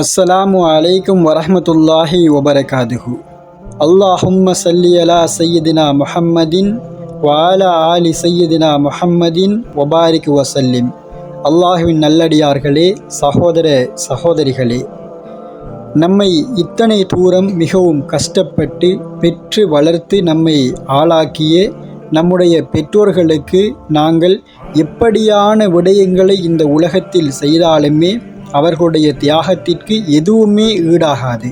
அஸ்ஸலாமு அலைக்கும் வரஹமத்துல்லாஹி வபரகாதுஹு. அல்லாஹும்ம சல்லி அலா சையதினா முஹம்மதின் வாலா ஆலி சையதினா முஹம்மதின் வபாரிக் வசல்லிம். அல்லாஹுவின் நல்லடியார்களே சகோதர சகோதரிகளே. நம்மை இத்தனை தூரம் மிகவும் கஷ்டப்பட்டு பெற்று வளர்த்து நம்மை ஆளாக்கிய நம்முடைய பெற்றோர்களுக்கு நாங்கள் எப்படியான விடயங்களை இந்த உலகத்தில் செய்தாலுமே அவர்களுடைய தியாகத்திற்கு எதுவுமே ஈடாகாது.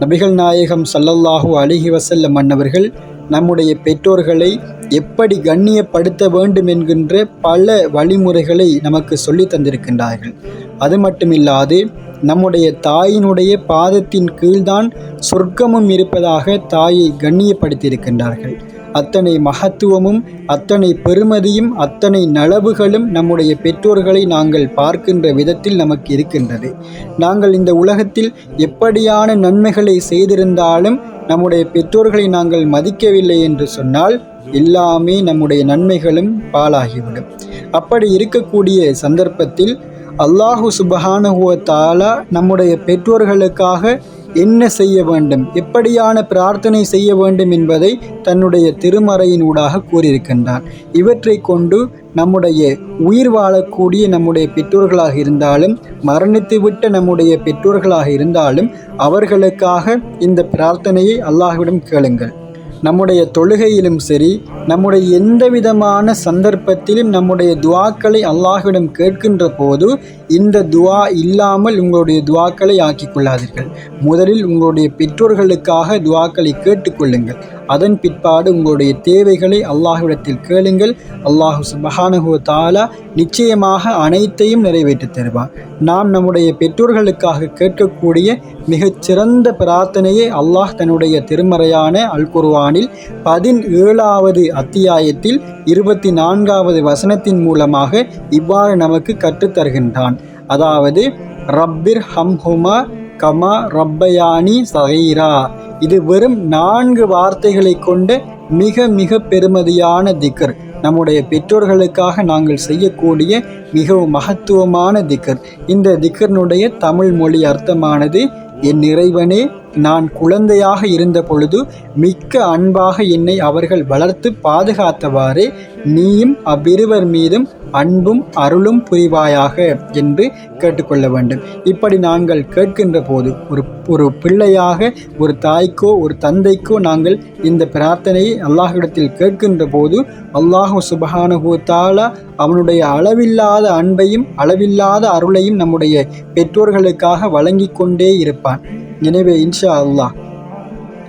நபிகள் நாயகம் சல்லல்லாஹூ அலிஹி வசல்லம் மன்னவர்கள் நம்முடைய பெற்றோர்களை எப்படி கண்ணியப்படுத்த வேண்டும் என்கின்ற பல வழிமுறைகளை நமக்கு சொல்லி தந்திருக்கின்றார்கள். அது மட்டுமில்லாது நம்முடைய தாயினுடைய பாதத்தின் கீழ்தான் சொர்க்கமும் இருப்பதாக தாயை கண்ணியப்படுத்தியிருக்கின்றார்கள். அத்தனை மகத்துவமும் அத்தனை பெருமதியும் அத்தனை நலவுகளும் நம்முடைய பெற்றோர்களை நாங்கள் பார்க்கின்ற விதத்தில் நமக்கு இருக்கின்றது. நாங்கள் இந்த உலகத்தில் எப்படியான நன்மைகளை செய்திருந்தாலும் நம்முடைய பெற்றோர்களை நாங்கள் மதிக்கவில்லை என்று சொன்னால் எல்லாமே நம்முடைய நன்மைகளும் பாலாகிவிடும் அப்படி இருக்கக்கூடிய சந்தர்ப்பத்தில் அல்லாஹு சுபஹானுவ தாலா நம்முடைய பெற்றோர்களுக்காக என்ன செய்ய வேண்டும்? எப்படியான பிரார்த்தனை செய்ய வேண்டும் என்பதை தன்னுடைய திருமறையின் ஊடாக கூறியிருக்கின்றான் இவற்றை கொண்டு நம்முடைய உயிர் வாழக்கூடிய நம்முடைய பெற்றோர்களாக இருந்தாலும் மரணித்துவிட்ட நம்முடைய பெற்றோர்களாக இருந்தாலும் அவர்களுக்காக இந்த பிரார்த்தனையை அல்லாஹ்விடம் கேளுங்கள். நம்முடைய தொழுகையிலும் சரி நம்முடைய எந்த விதமான சந்தர்ப்பத்திலும் நம்முடைய துவாக்களை அல்லாஹ்விடம் கேட்கின்ற போது இந்த துவா இல்லாமல் உங்களுடைய துவாக்களை ஆக்கிக் கொள்ளாதீர்கள். முதலில் உங்களுடைய பெற்றோர்களுக்காக துவாக்களை கேட்டுக்கொள்ளுங்கள் அதன் பிற்பாடு உங்களுடைய தேவைகளை அல்லாஹ்விடத்தில் கேளுங்கள். அல்லாஹு சுபஹானஹு தாலா நிச்சயமாக அனைத்தையும் நிறைவேற்றி தருவார் நாம் நம்முடைய பெற்றோர்களுக்காக கேட்கக்கூடிய மிகச்சிறந்த பிரார்த்தனையை அல்லாஹ் தன்னுடைய திருமறையான அல் குர்வானில் பதினேழாவது அத்தியாயத்தில் இருபத்தி நான்காவது வசனத்தின் மூலமாக இவ்வாறு நமக்கு கற்றுத்தருகின்றான். அதாவது ரப்பிர் ஹம்ஹுமா கமா ரப்பயானி சகைரா. இது வெறும் நான்கு வார்த்தைகளை கொண்ட மிக மிக பெருமதியான திக்கர் நம்முடைய பெற்றோர்களுக்காக நாங்கள் செய்யக்கூடிய மிகவும் மகத்துவமான திக்கர் இந்த திக்கர்னுடைய தமிழ் மொழி அர்த்தமானது என் இறைவனே நான் குழந்தையாக இருந்த பொழுது மிக்க அன்பாக என்னை அவர்கள் வளர்த்து பாதுகாத்தவாறு நீயும் அவ்விருவர் மீதும் அன்பும் அருளும் புரிவாயாக என்று கேட்டுக்கொள்ள வேண்டும். இப்படி நாங்கள் கேட்கின்ற போது ஒரு ஒரு பிள்ளையாக ஒரு தாய்க்கோ ஒரு தந்தைக்கோ நாங்கள் இந்த பிரார்த்தனையை அல்லாஹிடத்தில் கேட்கின்ற போது அல்லாஹு சுபஹானுகூத்தால அவனுடைய அளவில்லாத அன்பையும் அளவில்லாத அருளையும் நம்முடைய பெற்றோர்களுக்காக வழங்கி கொண்டே இருப்பான். Yine ve inşallah.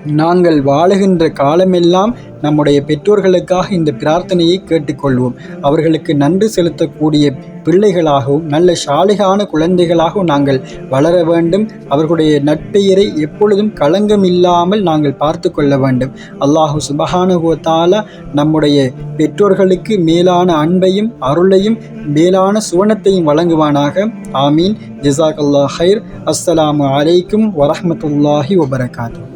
நாங்கள் வாழுகின்ற காலமெல்லாம் நம்முடைய பெற்றோர்களுக்காக இந்த பிரார்த்தனையை கேட்டுக்கொள்வோம். அவர்களுக்கு நன்றி செலுத்தக்கூடிய பிள்ளைகளாகவும் நல்ல சாலிகான குழந்தைகளாகவும் நாங்கள் வளர வேண்டும். அவர்களுடைய நட்பெயரை எப்பொழுதும் களங்கம் இல்லாமல் நாங்கள் பார்த்து கொள்ள வேண்டும். அல்லாஹு சுபஹானுவத்தால நம்முடைய பெற்றோர்களுக்கு மேலான அன்பையும் அருளையும் மேலான சுவனத்தையும் வழங்குவானாக. ஆமீன். ஜிசாக் அல்லா ஹைர் அஸ்ஸலாமு அலைக்கும் வரமத்துல்லாஹி வபரகாத்து